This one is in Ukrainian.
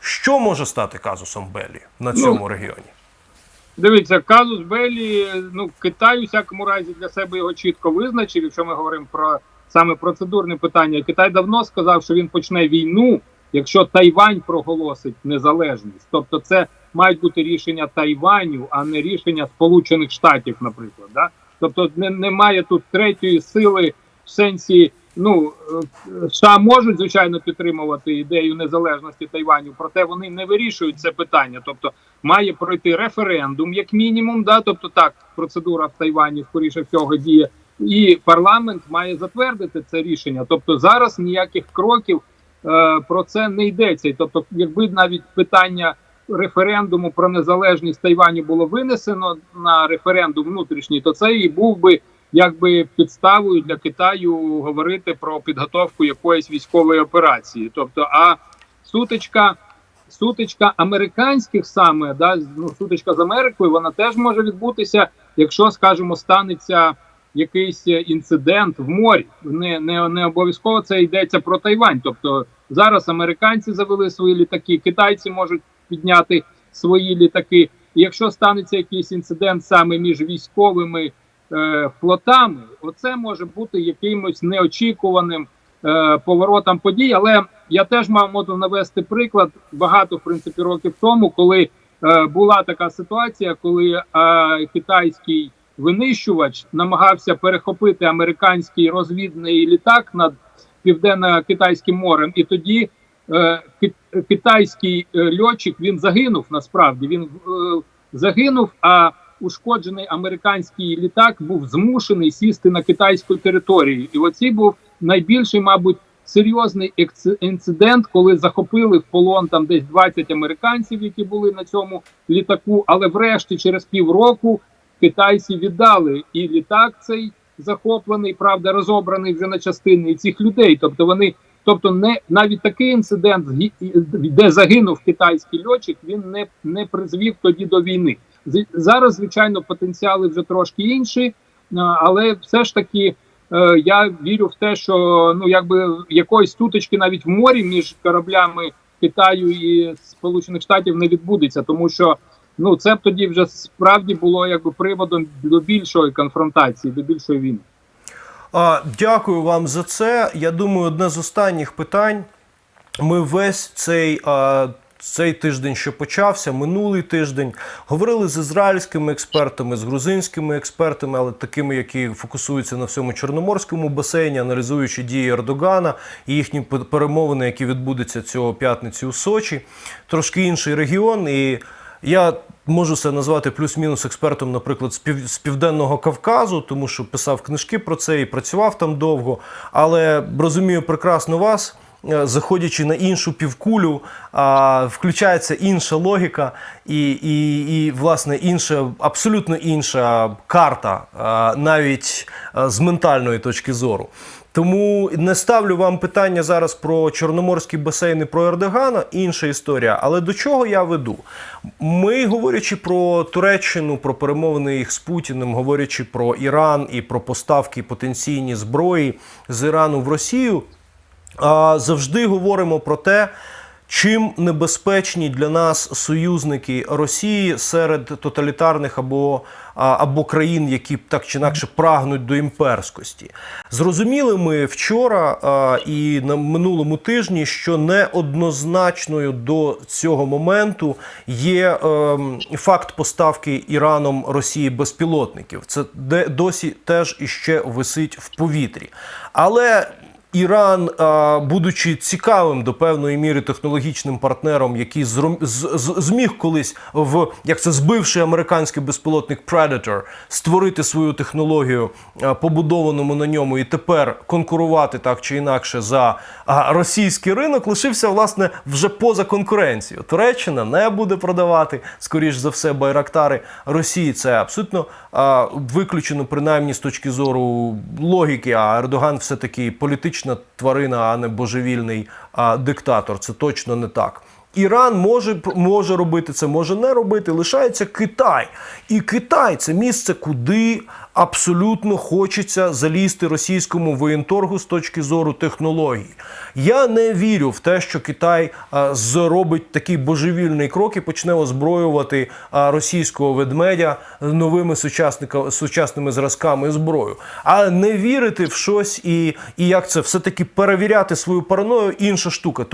Що може стати казусом Белі на цьому регіоні? Дивіться, казус Белі, ну Китай у всякому разі для себе його чітко визначив. Якщо ми говоримо про саме процедурне питання, Китай давно сказав, що він почне війну, якщо Тайвань проголосить незалежність. Тобто, це мають бути рішення Тайваню, а не рішення Сполучених Штатів, наприклад. Да? Тобто, не, немає тут третьої сили в сенсі. Ну е, США можуть звичайно підтримувати ідею незалежності Тайваню, проте вони не вирішують це питання. Тобто має пройти референдум, як мінімум. Да, тобто так, процедура в Тайвані скоріше всього діє, і парламент має затвердити це рішення. Тобто зараз ніяких кроків е, про це не йдеться. І Тобто, якби навіть питання референдуму про незалежність Тайваню було винесено на референдум внутрішній, то це і був би якби підставою для Китаю говорити про підготовку якоїсь військової операції. Тобто, а сутичка, сутичка американських саме да, ну, сутичка з Америкою, вона теж може відбутися, якщо, скажімо, станеться якийсь інцидент в морі. Не, не, не обов'язково це йдеться про Тайвань. Тобто зараз американці завели свої літаки, китайці можуть підняти свої літаки. І якщо станеться якийсь інцидент саме між військовими флотами, оце може бути якимось неочікуваним е, поворотом подій. Але я теж мав можу навести приклад багато в принципі років тому, коли е, була така ситуація, коли е, китайський винищувач намагався перехопити американський розвідний літак над південно-китайським морем, і тоді е, китайський е, льотчик він загинув. Насправді він е, загинув. А ушкоджений американський літак був змушений сісти на китайську територію. І оці був найбільший, мабуть, серйозний інцидент, коли захопили в полон там десь 20 американців, які були на цьому літаку. Але врешті, через півроку, китайці віддали і літак цей захоплений, правда, розобраний вже на частини і цих людей. Тобто вони. Тобто, не навіть такий інцидент, де загинув китайський льотчик, він не, не призвів тоді до війни. Зараз, звичайно, потенціали вже трошки інші, але все ж таки е, я вірю в те, що ну якби якоїсь туточки навіть в морі між кораблями Китаю і Сполучених Штатів не відбудеться, тому що ну це б тоді вже справді було якби приводом до більшої конфронтації, до більшої війни. А, дякую вам за це. Я думаю, одне з останніх питань. Ми весь цей. А, цей тиждень, що почався, минулий тиждень, говорили з ізраїльськими експертами, з грузинськими експертами, але такими, які фокусуються на всьому чорноморському басейні, аналізуючи дії Ердогана і їхні пе- перемовини, які відбудуться цього п'ятниці у Сочі. Трошки інший регіон. І я можу себе назвати плюс-мінус експертом, наприклад, з південного Кавказу, тому що писав книжки про це і працював там довго. Але розумію прекрасно вас. Е, Заходячи на іншу півкулю, включається інша логіка і, і, і власне інша, абсолютно інша карта, а, навіть а, з ментальної точки зору. Тому не ставлю вам питання зараз про чорноморські басейни про Ердогана, інша історія. Але до чого я веду? Ми, говорячи про Туреччину, про перемовини їх з Путіним, говорячи про Іран і про поставки потенційні зброї з Ірану в Росію, завжди говоримо про те, чим небезпечні для нас союзники Росії серед тоталітарних або, або країн, які так чи інакше прагнуть до імперськості. Зрозуміли ми вчора і на минулому тижні, що неоднозначною до цього моменту є ем, факт поставки Іраном Росії безпілотників. Це де досі теж іще висить в повітрі. Але Іран, будучи цікавим до певної міри технологічним партнером, який зміг колись в як це збивши американський безпілотник Predator, створити свою технологію, побудованому на ньому, і тепер конкурувати так чи інакше за російський ринок, лишився власне вже поза конкуренцією. Туреччина не буде продавати, скоріш за все, байрактари Росії. Це абсолютно виключено, принаймні з точки зору логіки. А Ердоган все таки політична тварина, а не божевільний диктатор. Це точно не так. Іран може, може робити це, може не робити. Лишається Китай. І Китай це місце, куди абсолютно хочеться залізти російському воєнторгу з точки зору технологій. Я не вірю в те, що Китай а, зробить такий божевільний крок і почне озброювати а, російського ведмедя новими сучасними зразками зброю. А не вірити в щось і, і як це все таки перевіряти свою параною інша штука.